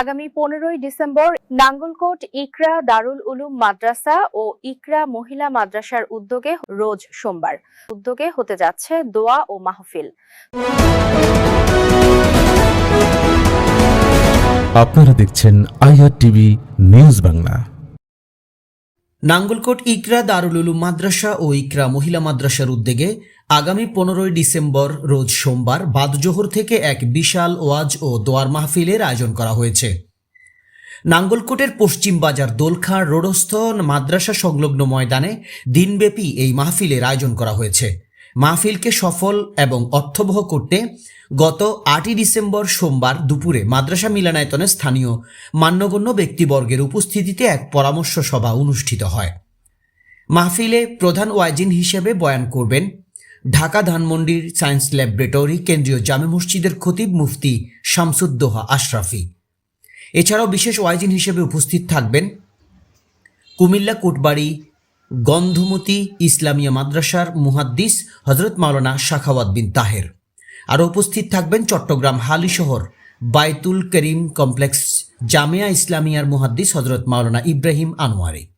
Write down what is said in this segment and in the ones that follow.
আগামী পনেরোই ডিসেম্বর নাঙ্গলকোট ইকরা দারুল উলুম মাদ্রাসা ও ইকরা মহিলা মাদ্রাসার উদ্যোগে রোজ সোমবার। উদ্যোগে হতে যাচ্ছে দোয়া ও মাহফিল। আপনারা দেখছেন IR TV news Bangla. Nangalkot Iqra Darul Uloom Madrasa ও ইকরা মহিলা মাদ্রাসার উদ্যোগে আগামী পনেরোই ডিসেম্বর রোজ সোমবার বাদজোহর থেকে এক বিশাল ওয়াজ ও দোয়ার মাহফিলের আয়োজন করা হয়েছে। নাঙ্গলকোটের পশ্চিম বাজার দোলখাঁড় রোডস্থ মাদ্রাসা সংলগ্ন ময়দানে দিনব্যাপী এই মাহফিলের আয়োজন করা হয়েছে। মাহফিলকে সফল এবং অর্থবহ করতে গত আটই ডিসেম্বর সোমবার দুপুরে মাদ্রাসা মিলনায়তনে স্থানীয় মান্যগণ্য ব্যক্তিবর্গের উপস্থিতিতে এক পরামর্শ সভা অনুষ্ঠিত হয়। মাহফিলে প্রধান ওয়াজিন হিসেবে বয়ান করবেন ঢাকা ধানমন্ডির সায়েন্স ল্যাবরেটরি কেন্দ্রীয় জামে মসজিদের খতিব মুফতি শামসুদ্দোহা আশরাফি। এছাড়াও বিশেষ ওয়াইজিন হিসেবে উপস্থিত থাকবেন কুমিল্লা কোটবাড়ি গন্ধমতি ইসলামিয়া মাদ্রাসার মুহাদ্দিস হজরত মাওলানা শাখাওয়াত বিন তাহের। আরও উপস্থিত থাকবেন চট্টগ্রাম হালি শহর বাইতুল করিম কমপ্লেক্স জামিয়া ইসলামিয়ার মুহাদ্দিস হজরত মাওলানা ইব্রাহিম আনোয়ারি।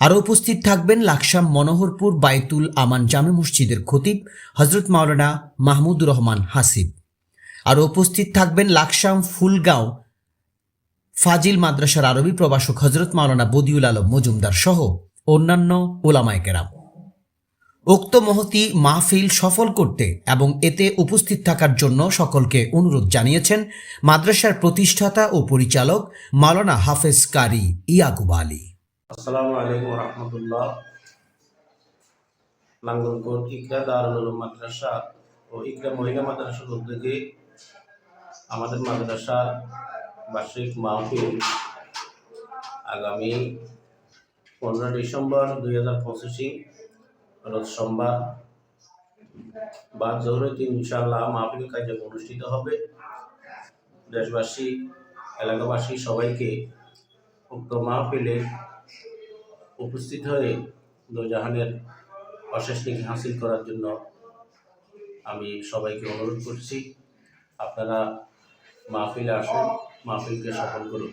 আরও উপস্থিত থাকবেন লাকসাম মনোহরপুর বাইতুল আমান জামে মসজিদের খতিব হজরত মাওলানা মাহমুদুর রহমান হাসিব। আরও উপস্থিত থাকবেন লাকসাম ফুলগাঁও ফাজিল মাদ্রাসার আরবি প্রবাসক হজরত মাওলানা বদিউল আলম মজুমদার সহ। অন্যান্য ওলামায় কেরাম উক্ত মহতি মাহফিল সফল করতে এবং এতে উপস্থিত থাকার জন্য সকলকে অনুরোধ জানিয়েছেন মাদ্রাসার প্রতিষ্ঠাতা ও পরিচালক মালানা হাফেজ কারি ইয়াকুব আলী। মাদ্রাসা আমাদের মাদ্রাসার বার্ষিক মাহফিল আগামী পনেরো ডিসেম্বর দুই হাজার পঁচিশে রোজ সোমবার। বাদ জহরতে ইনশাআল্লাহ মাহফিল কার্যক্রম অনুষ্ঠিত হবে। দেশবাসী, এলাকাবাসী সবাইকে উক্ত মাহফিলে উপস্থিত হয়ে দোজাহানের অশেষ নিকি হাসিল করার জন্য আমি সবাইকে অনুরোধ করছি। আপনারা মাহফিলে আসুন, মাহফিলকে সফল করুন।